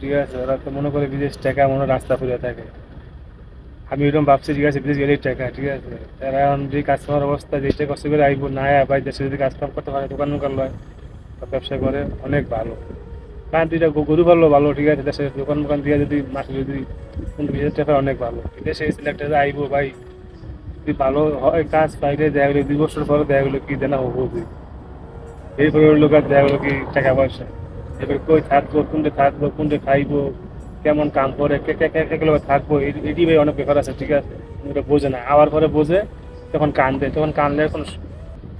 ঠিক আছে? ওরা তো মনে করে বিদেশ টাকা মনে রাস্তা ফুরে থাকে। আমি এরকম ভাবছি, ঠিক আছে, বিদেশ গেলেই টাকা, ঠিক আছে? এরা এখন যে কাস্টমার অবস্থা, যেটা কষ্ট করে আইবো না ভাই, দেশে যদি কাজ করতে পারে, দোকান মোকান লয় ব্যবসা করে, অনেক ভালো। কারণ দুইটা গরু ভালো ভালো, ঠিক আছে দেশে দোকান মোকান দিয়ে যদি মাসে যদি পনেরো বিশ হাজার টাকা অনেক ভালো। দেশে সিলেক্টে আইবো ভাই, যদি ভালো হয় কাজ পাইলে দেখা গেলো দুই বছর পরে দেখা গেলো কি দেনা হব এরপরে লোক আর দেখা গেলো কি টাকা পয়সা। এবার কই থাকব কোনটা থাকব কোনটা খাইবো কেমন কাম করে কে কে কে কে লোক থাকব এটি ভাই অনেক ব্যাপার আছে ঠিক আছে? বোঝে না। আবার পরে বোঝে তখন কান্দে তখন কানলে কোনো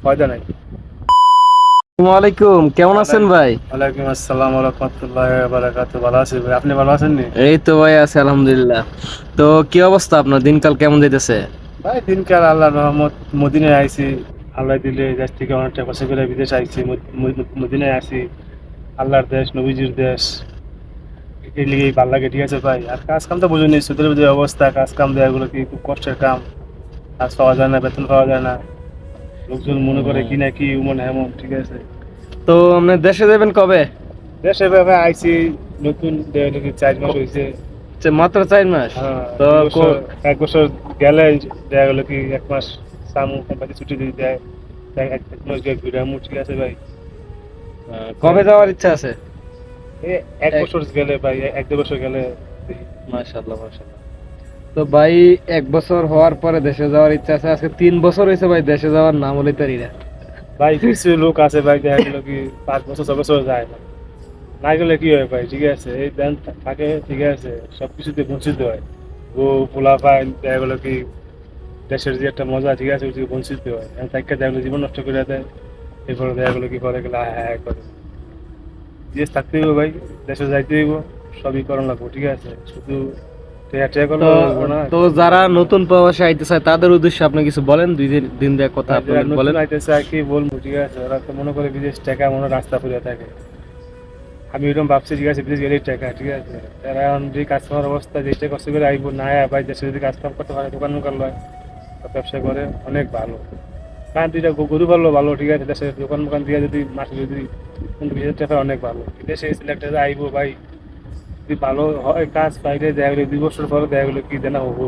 ফায়দা নাই। কেমন আছেন ভাই? ওয়ালাইকুম আসসালাম রহমতুল্লাহ বারাকাতু। ভালো আছি ভাই? আপনি ভালো আছেন এই তো ভাই আছে আলহামদুলিল্লাহ। তো কি অবস্থা আপনার? দিনকাল কেমন যাইতেছে? ভাই দিনকাল আল্লাহ রহমত মদিনায় আইছি। আল্লাহ দিলে দেশ থেকে অনেক টাকা পয়সা করে বিদেশ আইছি মদ- মদ- মদিনায় আসি আল্লাহর দেশ নবীজির দেশ। এই লিগেই ভালো লাগে ঠিক আছে ভাই? আর কাজ কাম তো বুঝুনি সুদের যে অবস্থা কাজ কাম দেওয়াগুলো কি খুব কষ্টের কাম? কাজ পাওয়া যায় না বেতন পাওয়া যায় না। লোকজন মনে করে কি না কি উমন হেমন ঠিক আছে? তো আপনি দেশে যাবেন কবে? দেশে ভাবে আইছি নতুন চার মাস হয়েছে আচ্ছা, মাত্র চার মাস? হ্যাঁ, তো এক বছর- গেলে দেখা গেলো কি এক মাস সামু কোম্পানি ছুটি দিয়ে দেয়। তাই এক মাস ঘুরে ঠিক আছে ভাই? কবে যাওয়ার ইচ্ছা আছে? এক বছর গেলে ভাই এক দু বছর গেলে মাশাআল্লাহ মাশাআল্লাহ। তো ভাই এক বছর হওয়ার পরে দেশে যাওয়ার ইচ্ছা আছে? আজকে তিন বছর হয়েছে ভাই দেশে যাওয়ার নাম হলে তারি না ভাই কিছু লোক আছে ভাই দেখা গেলো কি পাঁচ বছর ছ বছর যায় না। না গেলে কি হয় ভাই? ঠিক আছে এই দেন থাকে ঠিক আছে সব কিছুতে বঞ্চিত হয়। ও পোলা পায় দেখা গেলো কি দেশের যে একটা মজা ঠিক আছে ওই থেকে বঞ্চিত হয়। তাকে দেখা গেলো জীবন নষ্ট করে দেয়। এরপরে দেখা গেলো কি করে গেলে হ্যাঁ হ্যাঁ করে দেশ থাকতে হইব ভাই দেশে যাইতে হইব সবই করণ লাগবো ঠিক আছে? শুধু তো যারা নতুন প্রবাসে আইতে চায় তাদের উদ্দেশ্যে আপনি কিছু বলেন? দুই দিন দিন দেয়া কথা নতুন বলেন। আইতেছে আর কি বলব ঠিক আছে? ওরা তো মনে করে বিদেশ টাকা মনে রাস্তা ফুরে থাকে। আমি এরকম ভাবছি ঠিক আছে বিদেশ গেলেই টাকা ঠিক আছে? তারা এখন যে কাস্টমার অবস্থা যেটা কষ্ট করে আইবো না আয়া ভাই দেশে যদি কাজ কাম করতে পারে দোকান লয় ব্যবসা করে অনেক ভালো। কারণ দুইটা গরু ভালো ভালো, ঠিক আছে দেশে দোকান মোকান দিয়ে যদি মাসে যদি বিশ হাজার অনেক ভালো। দেশে সিলেক্টে আইবো ভাই। যদি ভালো হয় কাজ পাইলে দেখা গেলো দুই বছর পরে দেখা গেলো কি দেনা হব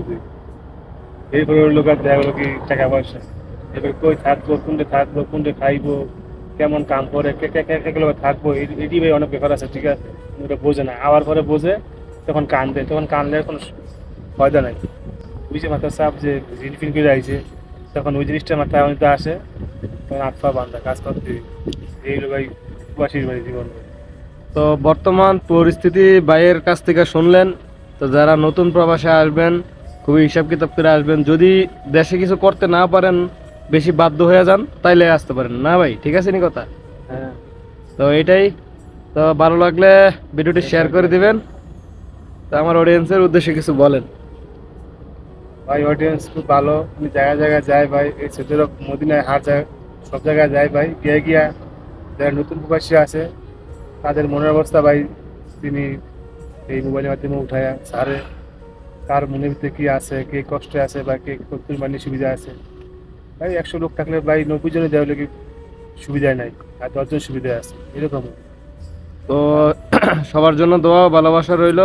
এরপরে লোক আর দেখা গেলো কি টাকা পয়সা। এবার কই থাকব, কোনটা থাকব, কোনটা খাইবো, কেমন কাম করে, কে কে কে লোক থাকব এটি ভাই অনেক ব্যাপার আছে, ঠিক আছে। ওটা বোঝে না। আবার পরে বোঝে, তখন কান্দে তখন কানলে কোনো ফায়দা নাই। বুঝে মাথার সাপ যে ঋণ ফিন করে আইছে। তখন ওই জিনিসটা মাথায় আমাদের আসে তখন আটপা বান্ধা কাজ করতে এই হলো ভাই প্রবাসীর বাড়ি জীবন তো বর্তমান পরিস্থিতি ভাইয়ের কাছ থেকে শুনলেন তো যারা নতুন প্রবাসে আসবেন খুবই হিসাব কিতাব করে আসবেন যদি দেশে কিছু করতে না পারেন বেশি বাধ্য হয়ে যান তাইলে আসতে পারেন। না ভাই ঠিক আছে নি কথা? হ্যাঁ। তো এটাই। তো ভালো লাগলে ভিডিওটি শেয়ার করে দিবেন। তো আমার অডিয়েন্সের উদ্দেশ্যে কিছু বলেন। ভাই অডিয়েন্স খুব ভালো। আমি জায়গায় জায়গায় যাই ভাই। এই ছোটোর মদিনায় হার জায়গা সব জায়গায় যাই ভাই। গিয়ে গিয়া যারা নতুন প্রবাসী আছে, তাদের মনের অবস্থা ভাই, তিনি এই মোবাইলের মাধ্যমে উঠায় সারে। কার মনের ভিতরে কি আছে, কে কষ্টে আছে বা কে কতদিন মানে সুবিধা আছে। ভাই, একশো লোক থাকলে ভাই, নব্বই জনে দেওয়া কি সুবিধায় নাই? আর দশজন সুবিধায় আছে। এরকম। তো সবার জন্য দোয়া ভালোবাসা রইল।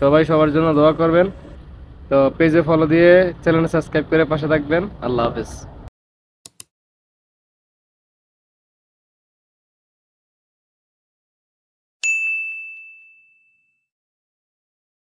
সবাই সবার জন্য দোয়া করবেন। তো পেজে ফলো দিয়ে চ্যানেল সাবস্ক্রাইব করে পাশে থাকবেন। আল্লাহ হাফেজ।